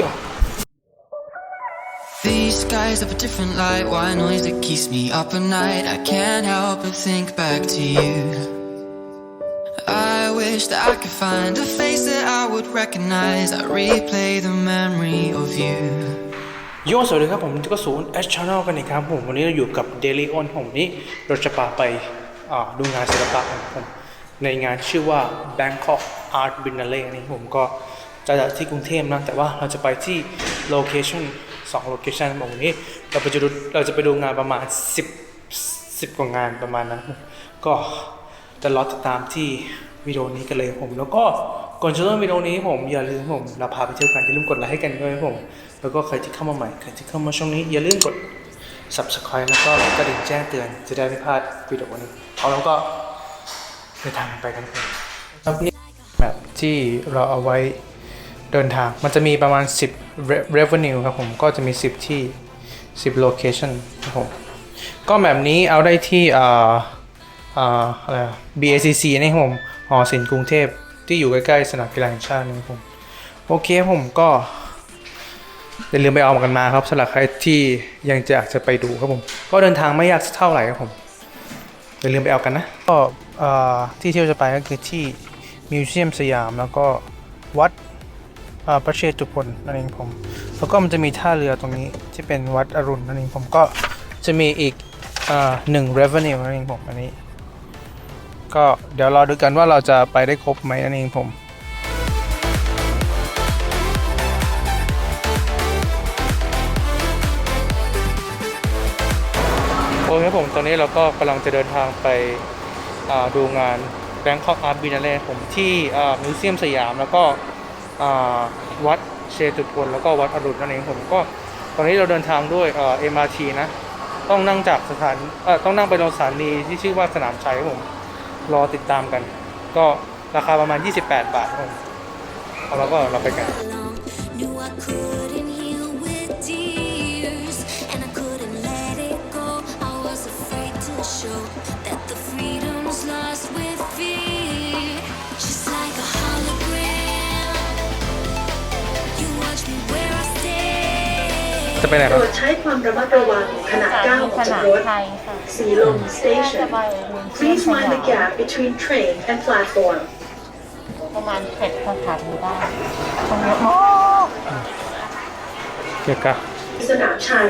go These skies have a different light. Why noise that keeps me up at night? I can't help but think back to you. I wish that I could find a face that I would recognize. I replay the memory of you. โยสวัสดีครับผมก็ศูนย์ H Channel กันอีกครับผมวันนี้เราอยู่กับ Daily On ผมวันนี้เราจะพาไปดูงานศิลปะของผมในงานชื่อว่า Bangkok Art Biennale นี่ผมก็ จะจที่กรุงเทพนะแต่ว่าเราจะไปที่โลเคชั่นสองโลเคชั่นผมวันนี้เราไปจะดูเราจะไปดูงานประมาณ 10 10กว่างานประมาณนั้น ก็จะรอติดตามที่วิดีโอนี้กันเลยผม แล้วก็ก่อนจะเริ่มวิดีโอนี้ผมอย่าลืมผมเราพาไปเที่ยวกันอย่าลืมกดไลค์ให้กันด้วยผม แล้วก็ใครที่เข้ามาใหม่ใครที่เข้ามาช่องนี้อย่าลืมกด subscribe แล้วก็กระดิ่งแจ้งเตือนจะได้ไม่พลาดวิดีโอนี้เอาแล้วก็เดินทางไปกันเลยครับนี่แบบที่เราเอาไว้ เดินทางมันจะมีประมาณ 10 re- revenue ครับผมก็จะมี 10 ที่ 10 location ครับผมก็แบบนี้เอาได้ที่อ่าอ่าอะไรอะ BACC นี่ครับผมหอศิลป์กรุงเทพที่อยู่ใกล้ๆสนามกีฬาแห่งชาตินี่ครับผมโอเคผมก็อย่าลืมไปเอากันมาครับสำหรับใครที่ยังจะอยากจะไปดูครับผม ก็เดินทางไม่ยากเท่าไหร่ครับผมอย่าลืมไปเอากันนะก็ที่เที่ยวจะไปก็คือที่มิวเซียมสยามแล้วก็วัด อ่าพระเชตุพนนั่นเองผม แล้วก็มันจะมีท่าเรือตรงนี้ที่เป็นวัดอรุณนั่นเองผมก็จะมีอีกอหนึ่ง revenue นั่นเองผมอันนี้ ก็เดี๋ยวรอดูกันว่าเราจะไปได้ครบไหมนั่นเองผมโอเคผมตอนนี้เราก็กำลังจะเดินทางไปดูงาน Bangkok Art Biennale ผมที่มิวเซียมสยามแล้วก็ วัดเชตุพนแล้วก็วัดอรุณนั่นเองผมก็ตอนนี้เราเดินทางด้วยเอ็มอาร์ทีนะ ต้องนั่งจากสถานต้องนั่งไปลงสถานีที่ชื่อว่าสนามชัยครับผมรอติดตามกัน ก็ราคาประมาณ 28 บาทครับผมเอาแล้วก็เราไปกัน จะไปไหนคโปรับรดใช้ความระมัดระวังขณะก้าวออกสจากนามรถไทยค่ะสีลม station จะไปบุญเชียง Please ส mind ยา the ม gap between train and platform ประมาณเจ็ดสถานีได้ตรงนี้โอ้เกียร์กะสนามชัย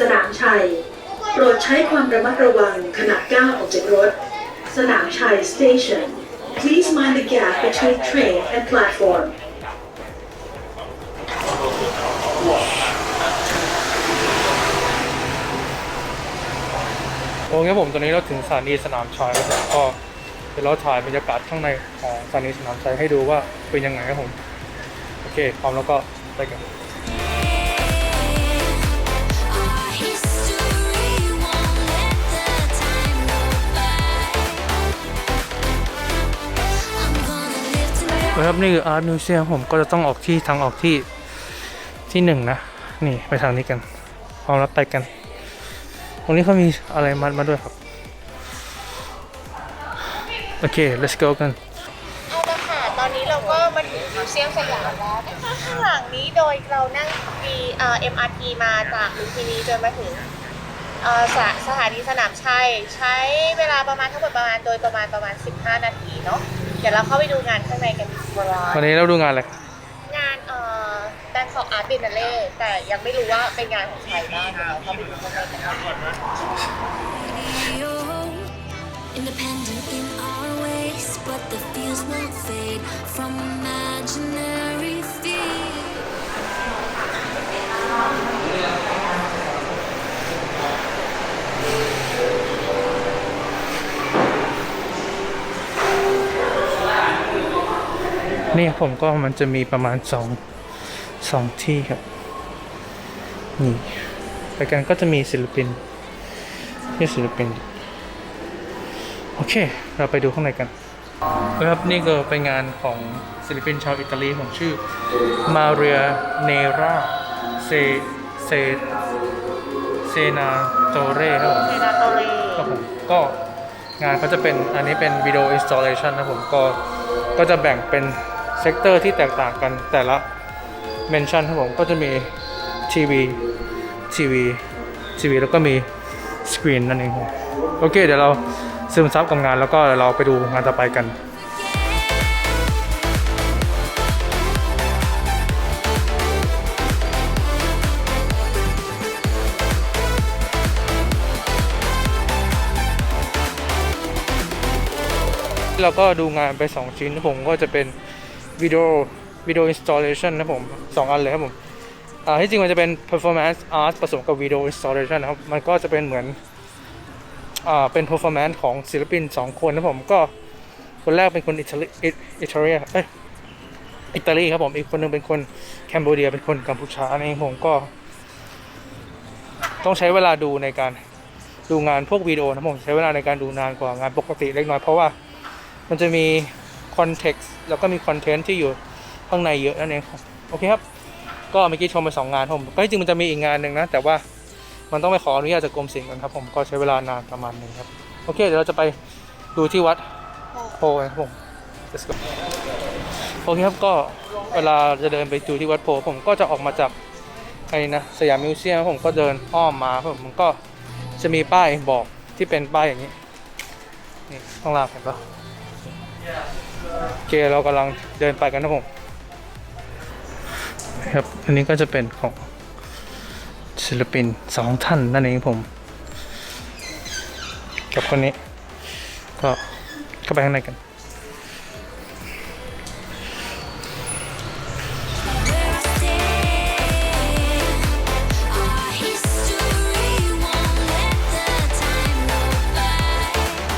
สนามชัย โปรดใช้ความระมัดระวังขณะก้าวออกจากรถ สนามชัย station Please mind the gap between train and platform อเคผมตอนนี้เราถึงสถานีสนามชัยแล้วก็เดี๋ยวเราถ่ายบรรยากาศข้างในของสถานีสนามชัยให้ดูว่าเป็นยังไงครับผมโอเคพร้อมแล้วก็ไปกันนะครับนี่คืออาร์ตมิวเซียมผมก็จะต้องออกที่ทางออกที่ที่หนึ่งนะ นี่ไปทางนี้กัน พร้อมแล้วไปกัน ตรงนี้เขามีอะไรมัดมาด้วยครับ โอเค let's go กันเอาละค่ะ ตอนนี้เราก็มาถึงมิวเซียมสยามแล้วนะคะข้างหลังนี้โดยเรานั่ง B เอ่อ MRT มาจากลุมพินีจนมาถึงเอ่อสถสถานีสนามชัยใช้เวลาประมาณทั้งหมดประมาณโดยประมาณประมาณ 15 นาทีเนาะเดี๋ยวเราเข้าไปดูงานข้างในกันดีกว่าวันนี้เราดูงานอะไรงานเอ่อ แบงคอกอาร์ตบินเล่แต่ยังไม่รู้ว่าเป็นงานของใครบ้างเดี๋ยวเราเข้าไปดูข้างในกัน radio. Independent in our ways, but the feels won't fade from imaginary fear. นี่ผมก็มันจะมีประมาณสอง สองที่ครับ นี่ไปกันก็จะมีศิลปินนี่ศิลปิน โอเค เราไปดูข้างในกันครับนี่ก็เป็นงานของศิลปินชาวอิตาลีผมชื่อมาเรียเนราเซเซเซนาโตเร่ครับผมเซนาโตเรครับผมก็งานเขาจะเป็นอันนี้เป็นวิดีโออินสต l เลชันนะผมก็ก็จะแบ่งเป็นเซกเตอร์ที่แตกต่างกันแต่ละ เมนชั่นครับผมก็จะมีทีวีทีวีทีวีแล้วก็มีสกรีนนั่นเองครับโอเค เดี๋ยวเราซึมซับกับงานแล้วก็เราไปดูงานต่อไปกันเราก็ดูงานไป 2 ชิ้นผมก็จะเป็นวิดีโอ วิดีโอ installation นะผมสองอันเลยครับผมที่จริงมันจะเป็น performance art ผสมกับ video installation นะครับ มันก็จะเป็นเหมือนอเป็น performance ของศิลปิน 2 คนนะผมก็คนแรกเป็นคนอิตาลีอิตาลีเอ้ยอิตาลีครับผมอีกคนหนึงเป็นคนแคนเบเดียเป็นคนกัมพูชานี่ผมก็ ต้องใช้เวลาดูในการดูงานพวกวิดีโอนะผมใช้เวลาในการดูนานกว่างานปกติเล็กน้อยเพราะว่ามันจะมีคอนเท็กซ์แล้วก็มีคอนเทนต์ที่อยู่ ข้างในเยอะนั่นเองครับโอเคครับ ก็เมื่อกี้ชมไปสองงานผมก็จริงมันจะมีอีกงานหนึ่งนะ แต่ว่ามันต้องไปขออนุญาตจากกรมศิลป์กันครับ ผมก็ใช้เวลานานประมาณหนึ่งครับโอเคเดี๋ยวเราจะไปดูที่วัดโพครับผม Let's go โอเคครับก็เวลาจะเดินไปดูที่วัดโพผมก็จะออกมาจากไอ้นะสยามมิวเซียมผมก็เดินอ้อมมาผมมันก็จะมีป้ายบอกที่เป็นป้ายอย่างนี้นี่ข้างล่างเห็นปะโอเคเรากำลังเดินไปกันนะผม ครับ อันนี้ก็จะเป็นของศิลปินสองท่านนั่นเองผม กับคนนี้ ก็เข้าไปข้างในกัน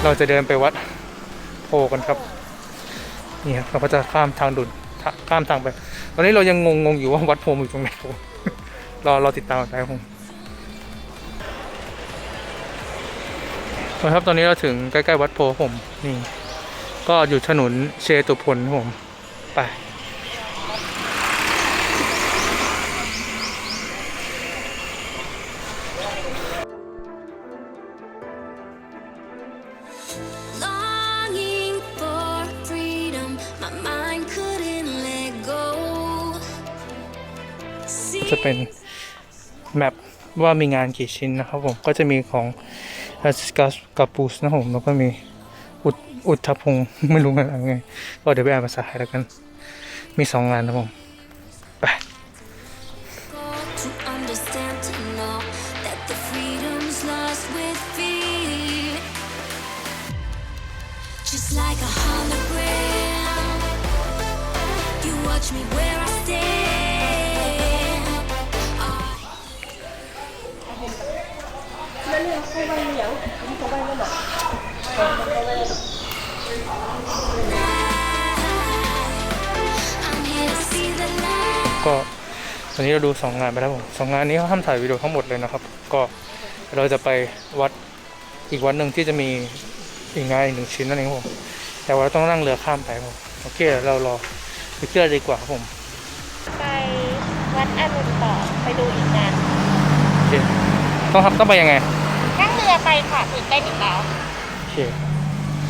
เราจะเดินไปวัดโพกันครับ นี่ครับ เราก็จะข้ามทางดุนข้ามทางไป อนนี้เรายังงงๆอยู่ว่าวัดโพมอยู่ตรงไหนครับรอรอติดตามกันไปครับผมครับตอนนี้เราถึงใกล้ ๆ วัดโพผมนี่ ก็อยู่ถนนเชตุพลผมไป จะเป็นแมปว่ามีงานกี่ชิ้นนะครับผมก็จะมีของ a s c a s c a p u s นะครับผมแล้วก็มีอุดอุทพงไม่รู้งานอะไรไงก็เดี๋ยวไปอ่านภาษาไทยแล้วกัน มีสองงานนะผม อนนี้เราดูสองงานไปแล้วผมสองงานนี้เขาห้ามถ่ายวิดีโอทั้งหมดเลยนะครับ ก็เราจะไปวัดอีกวัดหนึ่งที่จะมีอีกงานอีกหนึ่งชิ้นนั่นเองครับผมแต่ว่าเราต้องนั่งเรือข้ามไปครับผมโอเคเดี๋ยวเรารอไปเที่ยวดีกว่าครับผม ไปวัดอรุณต่อไปดูอีกงานโอเคต้องครับต้องไปยังไงนั่งเรือไปค่ะถึงได้ถึงแล้วโอเค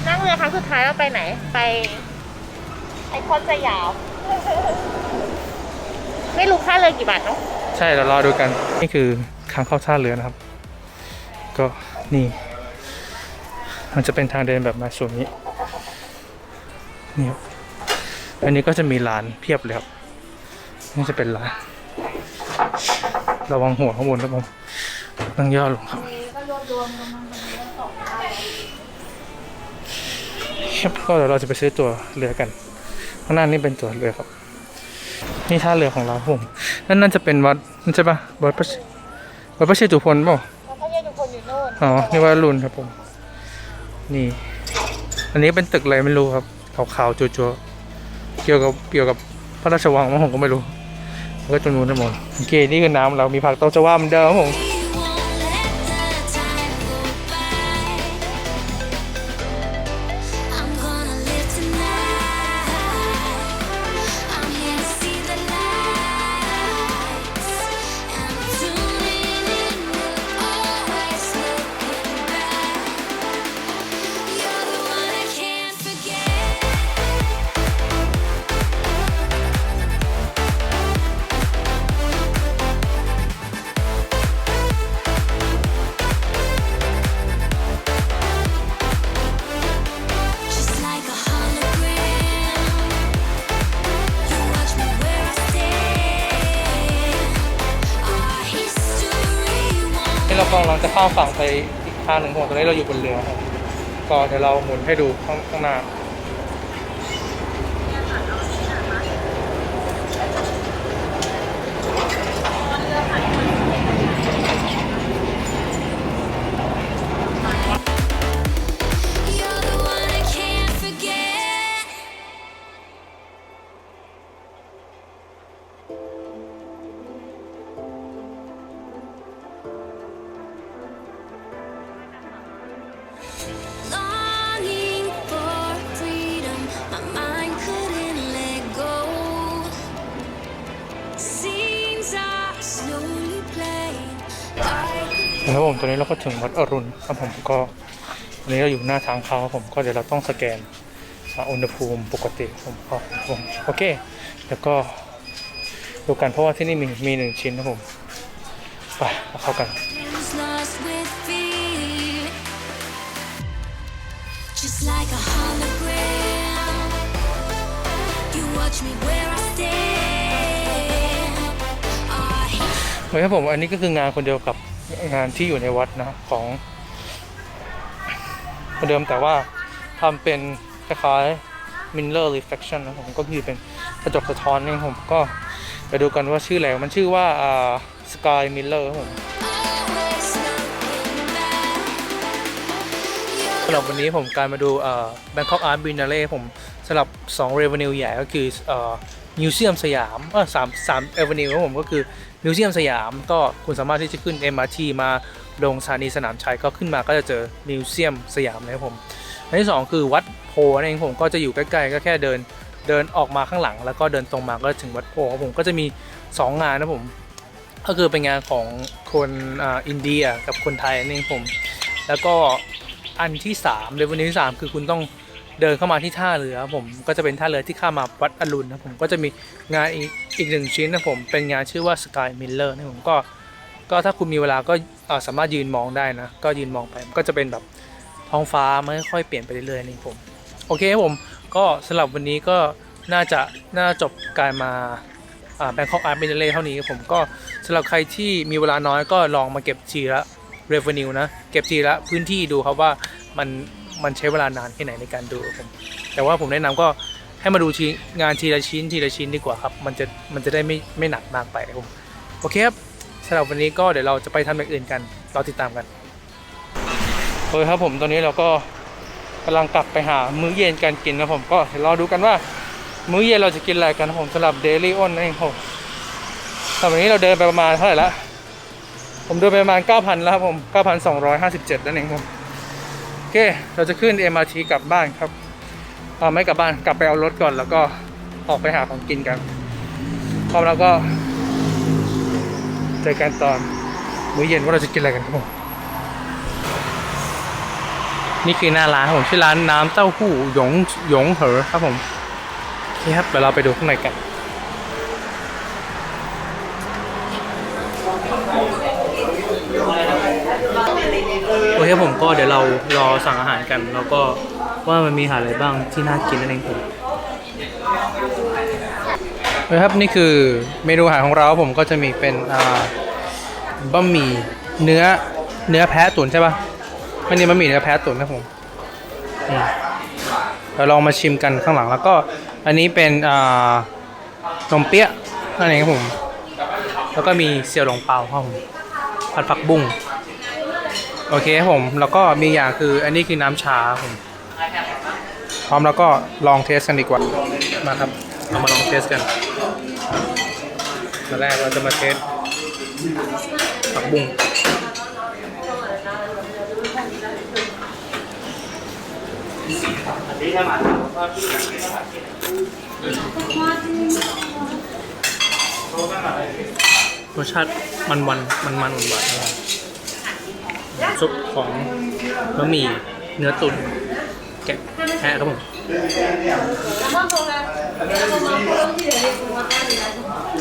นั่งเรือครั้งสุดท้ายเราไปไหน ไปไอคอนสยาม ไม่รู้ค่าเรือกี่บาทเนาะใช่เรารอดูกันนี่คือทางเข้าท่าเรือนะครับ ก็นี่ มันจะเป็นทางเดินแบบมาส่วนนี้นี่อันนี้ก็จะมีลานเพียบเลยครับนี่จะเป็นลานระวังหัวข้างบนครับผมต้องย่อลงครับครับก็เดี๋ยวเราจะไปซื้อตัวเรือกัน ข้างหน้านี่เป็นตัวเรือครับ นี่ท่าเรือของเราครับผมนั่นน่าจะเป็นวัดนั่นใช่ปะวัดพระวัดพระเชตุพนเปล่าแล้วก็ยังอยู่คนอยู่นู่นอ๋อนี่วัดอรุณครับผม นี่ อันนี้เป็นตึกอะไรไม่รู้ครับขาวๆจัวๆเกี่ยวกับเกี่ยวกับพระราชวังมั้งผมก็ไม่รู้แล้วก็จนนู้นนะผมโอเคนี่คือน้ำเรามีผักเต้าจะว่าเหมือนเดิมครับผม งจะข้ามฝั่งไปอีกทางหนึ่งของตอนนี้เราอยู่บนเรือครับก็เดี๋ยวเราหมุนให้ดูข้างข้างหน้า ตอนนี้เราก็ถึงวัดอรุณครับผมก็วันนี้เราอยู่หน้าทางเข้าครับผมก็เดี๋ยวเราต้องสแกนอ่าอุณหภูมิปกติผมก็ผมโอเค แล้วก็ดูกันเพราะว่าที่นี่มีมีหนึ่งชิ้นนะผมไปมาเข้ากัน was lost with fear. Just like a hologram, you watch me where I stand. Our hands โอเคครับผมอันนี้ก็คืองานคนเดียวกับ งานที่อยู่ในวัดนะของเดิมแต่ว่าทำเป็นคล้ายๆ mirror reflection นะผมก็คือเป็นกระจกสะท้อนนี่ผมก็ไปดูกันว่าชื่ออะไรมันชื่อว่าอ่า sky mirror ครับผมสำหรับวันนี้ผมการมาดูเอ่อ Bangkok Art Biennale ผมสำหรับ 2 revenue ใหญ่ก็คือเอ่อมิวเซียมสยามเออสามสาม revenue ของผมก็คือ มิวเซียมสยามก็คุณสามารถที่จะขึ้น MRT มาลงสถานีสนามชัยก็ขึ้นมาก็จะเจอมิวเซียมสยามนะครับผมอันที่ 2 คือวัดโพนั่นเองผมก็จะอยู่ใกล้ๆก็แค่เดินเดินออกมาข้างหลัง แล้วก็เดินตรงมาก็ถึงวัดโพครับผมก็จะมี 2 งานนะผมก็คือเป็นงานของคนอ,อินเดียกับคนไทยนั่นเองผม แล้วก็อันที่3เลเวลที่3คือคุณต้อง เดินเข้ามาที่ท่าเรือครับผมก็จะเป็นท่าเรือที่ข้ามมาวัดอรุณนะผมก็จะมีงานอีกอีกหนึ่งชิ้นนะผมเป็นงานชื่อว่า Sky Miller นะผมก็ก็ถ้าคุณมีเวลาก็สามารถยืนมองได้นะ ก็ยืนมองไปมันก็จะเป็นแบบท้องฟ้ามันค่อยๆเปลี่ยนไปเรื่อยๆนี่ผม โอเคผมก็สำหรับวันนี้ก็น่าจะน่าจบการมาแบงคอกอาร์ตเนเล่เท่านี้ผมก็สำหรับใครที่มีเวลาน้อยก็ลองมาเก็บทีละ revenue นะ เก็บทีละพื้นที่ดูครับว่ามัน มันใช้เวลานานแค่ไหนในการดูครับผม แต่ว่าผมแนะนำก็ให้มาดูงานทีละชิ้นทีละชิ้นดีกว่าครับ มันจะมันจะได้ไม่ไม่หนักมากไปครับผมโอเคครับสำหรับวันนี้ก็เดี๋ยวเราจะไปทำอย่างอื่นกันเรอติดตามกันโอเคครับผมตอนนี้เราก็กำลังกลับไปหามื้อเย็นกันกินนะผมก็เดี๋ยวรอดูกันว่า มื้อเย็นเราจะกินอะไรกันนะผมสำหรับเดลี่อ้นนั่นเองครับแต่วันนี้เราเดินไปประมาณเท่าไหร่ละผมเดินไปประมาณ 9,000 แล้วครับผม 9,257 นั่นเองครับ อเค เราจะขึ้น MRT กลับบ้านครับเอาไม่กลับบ้านกลับไปเอารถก่อน แล้วก็ออกไปหาของกินกันพร้อมแล้วก็เจอกันตอนมื้อเย็นว่าเราจะกินอะไรกันครับผมนี่คือหน้าร้านผมชื่อร้านน้ำเต้าหู้หยงหยงเหอครับผมโอเคครับเดี๋ยวเราไปดูข้างในกัน โอเคผมก็เดี๋ยวเรารอสั่งอาหารกันแล้วก็ว่ามันมีอาหารอะไรบ้างที่น่ากินนั่นเองผมโอเครับนี่คือเมนูอาหารของเราผมก็จะมีเป็นบะหมี่เนื้อเนื้อแพะตุ๋นใช่ปะไม่นี่บะหมี่เนื้อแพะตุ๋นนะผมเราลองมาชิมกันข้างหลังแล้วก็ อันนี้เป็นนมเปี๊ยะนั่นเองครับผม แล้วก็มีเสี่ยวหลงเปาครับผมผัดผักบุ้ง โอเคครับผมแล้วก็มีอย่างคืออันนี้คือน้ำชาครับผมพร้อมแล้วก็ลองเทสกันดีกว่ามาครับเรามาลองเทสกันมาแรกเราจะมาเทสผักบุ้งรสชาติมันมันมันมันหวาน ซุปของบะหมี่เนื้อตุ๋นแกะแพะครับผม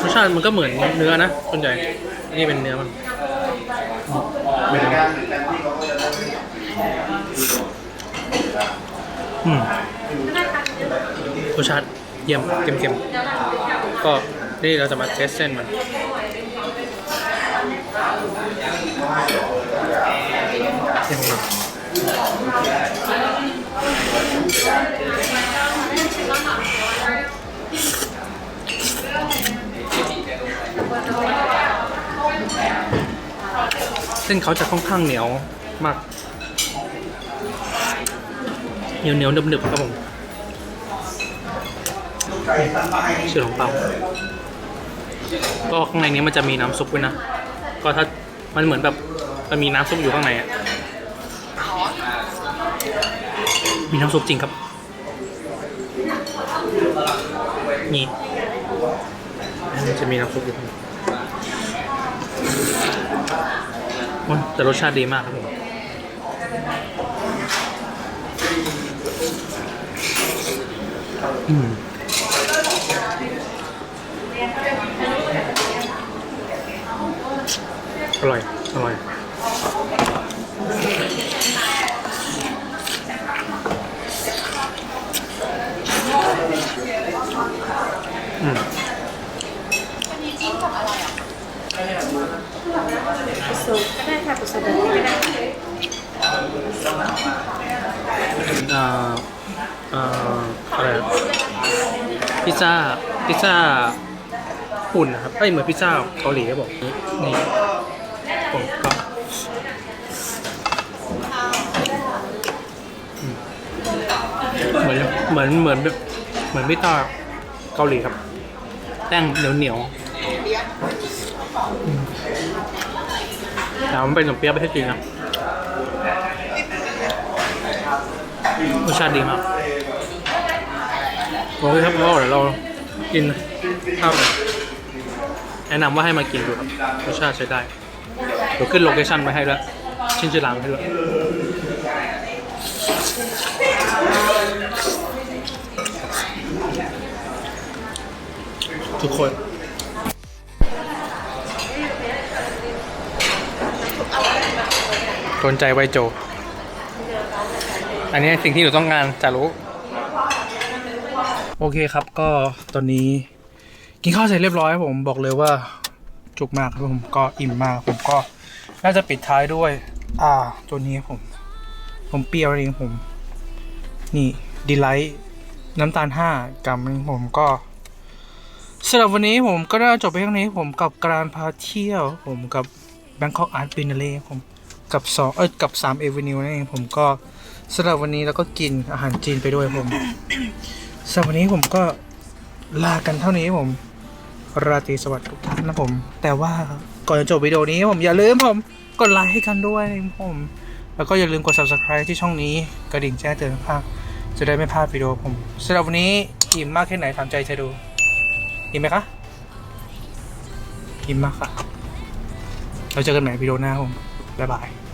รสชาติมันก็เหมือนเนื้อนะส่วนใหญ่นี่เป็นเนื้อมันอืมรสชาติเยี่ยมเค็มๆก็นี่เราจะมาเทสเส้นมัน ที่ของเราเส้นเขาจะค่อนข้างเหนียวมาก เหนียวเหนียวๆหนึบๆครับผมชื่อของเปาก็ข้างในนี้มันจะมีน้ำซุปด้วยนะ ก็ถ้ามันเหมือนแบบมันมีน้ำซุปอยู่ข้างในอะ มีน้ำซุปจริงครับ นี่มันจะมีน้ำซุปอยู่ข้างในโอ้ยแต่รสชาติดีมากครับผมอืมอร่อย อร่อย อืม ซุปก็ได้ค่ะผสมแบบนี้ก็ได้ เอ่อเอ่ออะไรพิซซ่าพิซซ่าอุ่นนะครับเอ้ยเหมือนพิซซ่าเกาหลีครับผมนี่นี่ผมก็เหมือนเหมือนเหมือนแบบเหมือนพิซซ่าเกาหลีครับ แป้งเหนียวเหนียว แต่มันเป็นขนมเปี๊ยะไม่ใช่จริงนะรสชาติดีมากโอเคครับก็เดี๋ยวเรากินข้าวกันแนะนำว่าให้มากินดูครับรสชาติใช้ได้เดี๋ยวขึ้นโลเคชั่นไว้ให้ด้วยชื่อชื่อร้านให้ด้วยทุกคน สนใจไวโจ อันนี้สิ่งที่หนูต้องการจะรู้ โอเคครับก็ตอนนี้ กินข้าวเสร็จเรียบร้อยผมบอกเลยว่าจุกมากครับผมก็อิ่มมากผมก็น่าจะปิดท้ายด้วย อ่า ตัวนี้ผม ผมเปรี้ยวเองผม นี่ดีไลท์น้ำตาล 5กรัมผมก็สำหรับวันนี้ผมก็ได้จบไปเท่านี้ผมกับการพาเที่ยว ผมกับ Bangkok Art Biennale ผม กับสองเอ้ยกับ3 Avenue นั่นเองผมก็สำหรับวันนี้เราก็กินอาหารจีนไปด้วยผมสำหรับวันนี้ผมก็ลากันเท่านี้ผม ราตรีสวัสดิ์ทุกท่านนะผม แต่ว่าก่อนจะจบวิดีโอนี้ผมอย่าลืมผมกดไลค์ให้กันด้วยนะผม แล้วก็อย่าลืมกด subscribe ที่ช่องนี้กระดิ่งแจ้งเตือนภาพจะได้ไม่พลาดวิดีโอผมสำหรับวันนี้อิ่มมากแค่ไหนถามใจเธอดูอิ่มไหมคะอิ่มมากค่ะ เราเจอกันใหม่วิดีโอหน้าผม บ๊ายบาย